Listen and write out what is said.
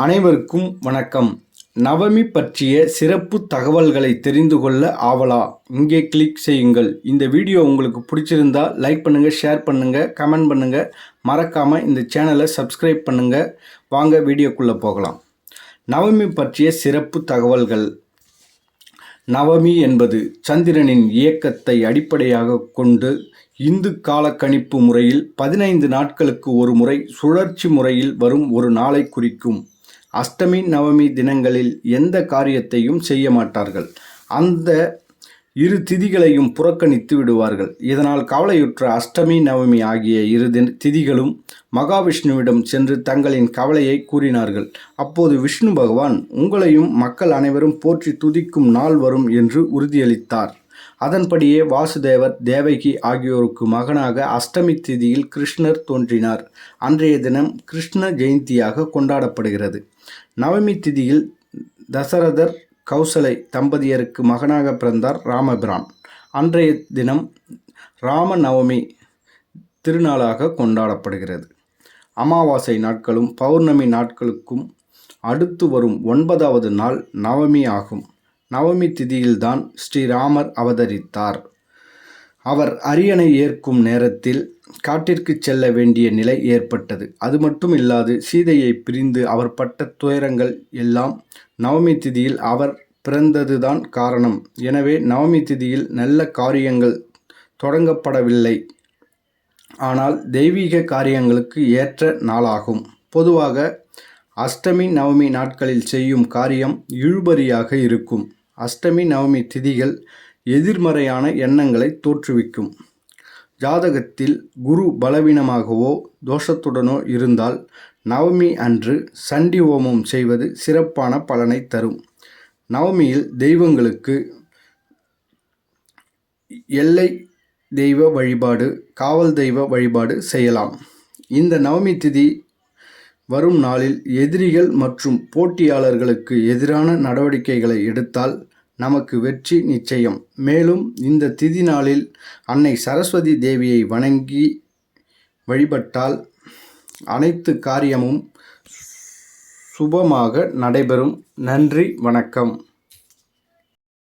அனைவருக்கும் வணக்கம். நவமி பற்றிய சிறப்பு தகவல்களை தெரிந்து கொள்ள ஆவலா. இங்கே கிளிக் செய்யுங்கள். இந்த வீடியோ உங்களுக்கு பிடிச்சிருந்தா லைக் பண்ணுங்கள் ஷேர் பண்ணுங்கள் கமெண்ட் பண்ணுங்கள் மறக்காமல் இந்த சேனலை சப்ஸ்கிரைப் பண்ணுங்கள் வாங்க வீடியோக்குள்ளே போகலாம். நவமி பற்றிய சிறப்பு தகவல்கள். நவமி என்பது சந்திரனின் இயக்கத்தை அடிப்படையாக கொண்டு இந்து கால கணிப்பு முறையில் பதினைந்து நாட்களுக்கு ஒரு முறை சுழற்சி முறையில் வரும் ஒரு நாளை குறிக்கும். அஷ்டமி நவமி தினங்களில் எந்த காரியத்தையும் செய்ய மாட்டார்கள். அந்த இரு திதிகளையும் புறக்கணித்து விடுவார்கள். இதனால் கவலையுற்ற அஷ்டமி நவமி ஆகிய இரு திதிகளும் மகாவிஷ்ணுவிடம் சென்று தங்களின் கவலையை கூறினார்கள். அப்போது விஷ்ணு பகவான் உங்களையும் மக்கள் அனைவரும் போற்றி துதிக்கும் நாள் வரும் என்று உறுதியளித்தார். அதன்படியே வாசுதேவர் தேவகி ஆகியோருக்கு மகனாக அஷ்டமி திதியில் கிருஷ்ணர் தோன்றினார். அன்றைய தினம் கிருஷ்ண ஜெயந்தியாக கொண்டாடப்படுகிறது. நவமி திதியில் தசரதர் கௌசலை தம்பதியருக்கு மகனாக பிறந்தார் ராமபிரான். அன்றைய தினம் ராம நவமி திருநாளாக கொண்டாடப்படுகிறது. அமாவாசை நாட்களும் பௌர்ணமி நாட்களுக்கும் அடுத்து வரும் ஒன்பதாவது நாள் நவமி ஆகும். நவமி திதியில்தான் ஸ்ரீராமர் அவதரித்தார். அவர் அரியணை ஏற்கும் நேரத்தில் காட்டிற்கு செல்ல வேண்டிய நிலை ஏற்பட்டது. அது மட்டும் இல்லாது சீதையை பிரிந்து அவர் பட்ட துயரங்கள் எல்லாம் நவமி திதியில் அவர் பிறந்ததுதான் காரணம். எனவே நவமி திதியில் நல்ல காரியங்கள் தொடங்கப்படவில்லை. ஆனால் தெய்வீக காரியங்களுக்கு ஏற்ற நாளாகும். பொதுவாக அஷ்டமி நவமி நாட்களில் செய்யும் காரியம் இழுபறியாக இருக்கும். அஷ்டமி நவமி திதிகள் எதிர்மறையான எண்ணங்களை தோற்றுவிக்கும். ஜாதகத்தில் குரு பலவீனமாகவோ தோஷத்துடனோ இருந்தால் நவமி அன்று சண்டி ஹோமம் செய்வது சிறப்பான பலனை தரும். நவமியில் தெய்வங்களுக்கு எல்லை தெய்வ வழிபாடு காவல் தெய்வ வழிபாடு செய்யலாம். இந்த நவமி திதி வரும் நாளில் எதிரிகள் மற்றும் போட்டியாளர்களுக்கு எதிரான நடவடிக்கைகளை எடுத்தால் நமக்கு வெற்றி நிச்சயம். மேலும் இந்த திதி நாளில் அன்னை சரஸ்வதி தேவியை வணங்கி வழிபட்டால் அனைத்து காரியமும் சுபமாக நடைபெறும். நன்றி வணக்கம்.